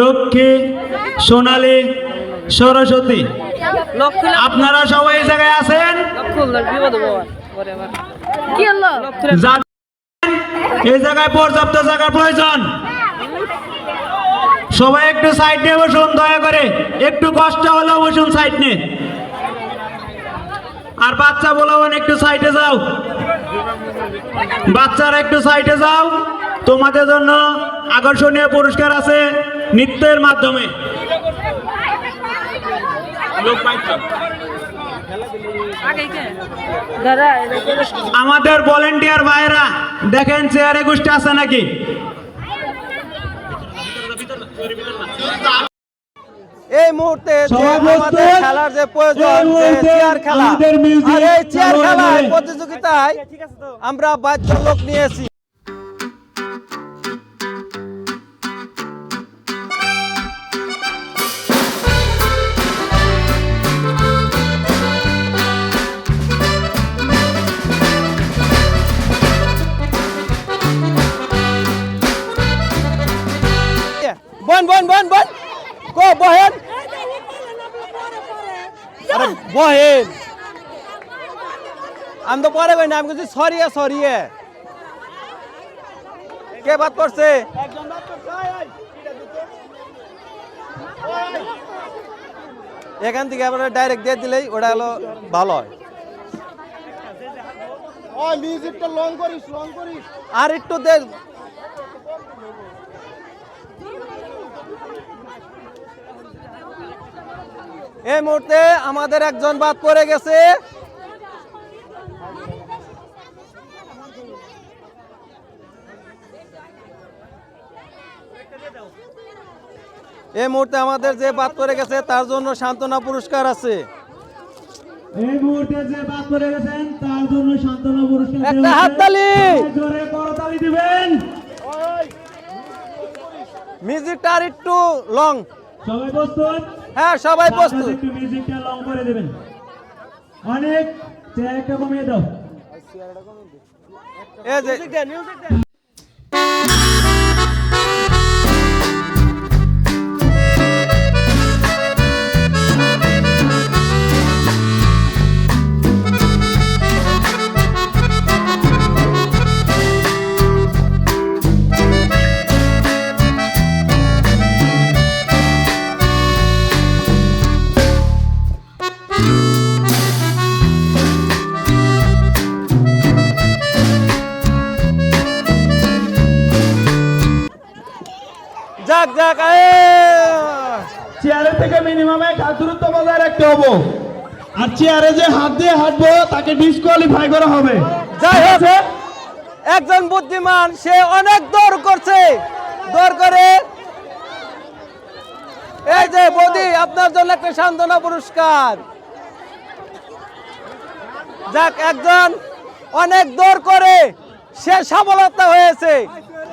লক্ষ্মী সোনালী সরস্বতী। আপনারা সবাই এই জায়গায় আছেন? এই জায়গায় পর্যাপ্ত জায়গার প্রয়োজন। সবাই একটু সাইড নিয়ে বসুন দয়া করে। একটু কষ্ট হলেও বসুন সাইড নিয়ে। আর বাচ্চা বলাবেন একটু সাইডে যাও। বাচ্চারা একটু সাইডে যাও। তোমাদের জন্য আকর্ষণীয় পুরস্কার আছে নৃত্যের মাধ্যমে। আমাদের ভলেন্টিয়ার ভাইরা দেখেন চেয়ারে গোষ্ঠী আছে নাকি? এই মুহূর্তে। আমাদের খেলার যে প্রয়োজন চেয়ার খেলা আর এই চেয়ার খেলায় প্রতিযোগিতায় আমরা বাদ্য লোক নিয়েছি। বহেন। আরে বহেন। আমি তো পরে কই না আমি কিছু সরিয়ে সরিয়ে। কে বাদ করছে এখান থেকে আমরা ডাইরেক্ট দিয়ে দিলেই ওটা হলো ভালো হয়। আর একটু দে এই মুহূর্তে আমাদের একজন বাদ পড়ে গেছে। এই মুহূর্তে আমাদের যে বাদ পড়ে গেছে তার জন্য সান্ত্বনা পুরস্কার আছে। এই মুহূর্তে যে বাদ করে গেছেন তার জন্য সান্ত্বনা পুরস্কার একটা হচ্ছে। হাততালি। জোরে করতালি দিবেন। মিউজিকটা আর একটু লং সবাই প্রস্তুত? হ্যাঁ সবাই প্রস্তুত। একটু মিউজিকটা লং করে দেবেন। অনেক চেয়ারটা কমিয়ে দাও। এই যে যাক যাক এ চেয়ারের থেকে মিনিমাম এক হাত দূরত্ব বজায় রাখতে হবে। আর চেয়ারে যে হাত দিয়ে হাঁটবো তাকে ডিসকোয়ালিফাই করা হবে। যাই হোক একজন বুদ্ধিমান সে অনেক দৌড় করছে। দৌড় করে। এই যে বৌদি আপনার জন্য একটা সান্ত্বনা পুরস্কার। যাক একজন অনেক দৌড় করে সে সফলতা হয়েছে।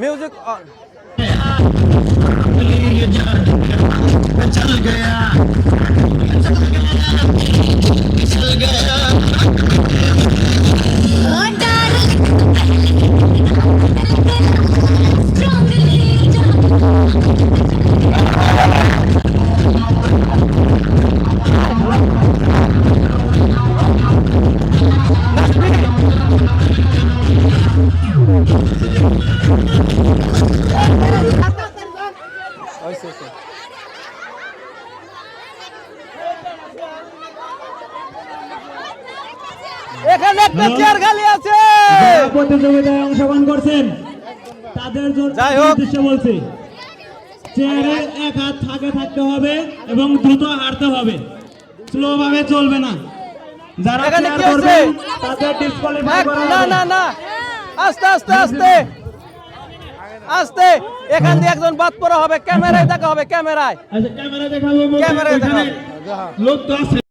যাই হোক। অন। মিউজিক একটা চেয়ার খালি আছে। প্রতিযোগিতায় অংশগ্রহণ করছেন তাদের জন্য যাই বলছি। চেয়ারে এক হাত থাকে থাকতে হবে এবং দ্রুত হাঁটতে হবে। স্লো ভাবে চলবে না। যারা এখানে চেয়ার কি তাদের ডিসকোয়ালিফাই করা না না না। আস্তে আস্তে আস্তে। আস্তে। এখান দিয়ে একজন বাদ পড়া হবে। ক্যামেরায় দেখা হবে ক্যামেরায়। আচ্ছা ক্যামেরা দেখাবো বলতে। ক্যামেরায় দেখাবো। লোক তো আছে।